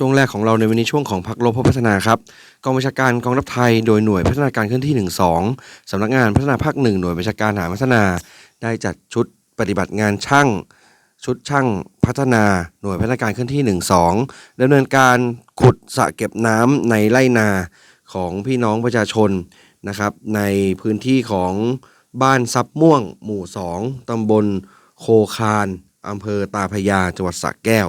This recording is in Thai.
ช่วงแรกของเราในวันนี้ช่วงของพักรบเพื่อพัฒนาครับกองบัญชาการกองทัพไทยโดยหน่วยพัฒนาการเคลื่อนที่ 12สำนักงานพัฒนาภาคหนึ่งหน่วยบัญชาการหาพัฒนา ได้จัดชุดปฏิบัติงานช่างชุดช่างพัฒนาหน่วยพัฒนาการเคลื่อนที่ 12ดำเนินการขุดสระเก็บน้ำในไร่นาของพี่น้องประชาชนนะครับ ในพื้นที่ของบ้านซับม่วง หมู่ 2ตำบลโคคานอำเภอตาพยาจังหวัดสระแก้ว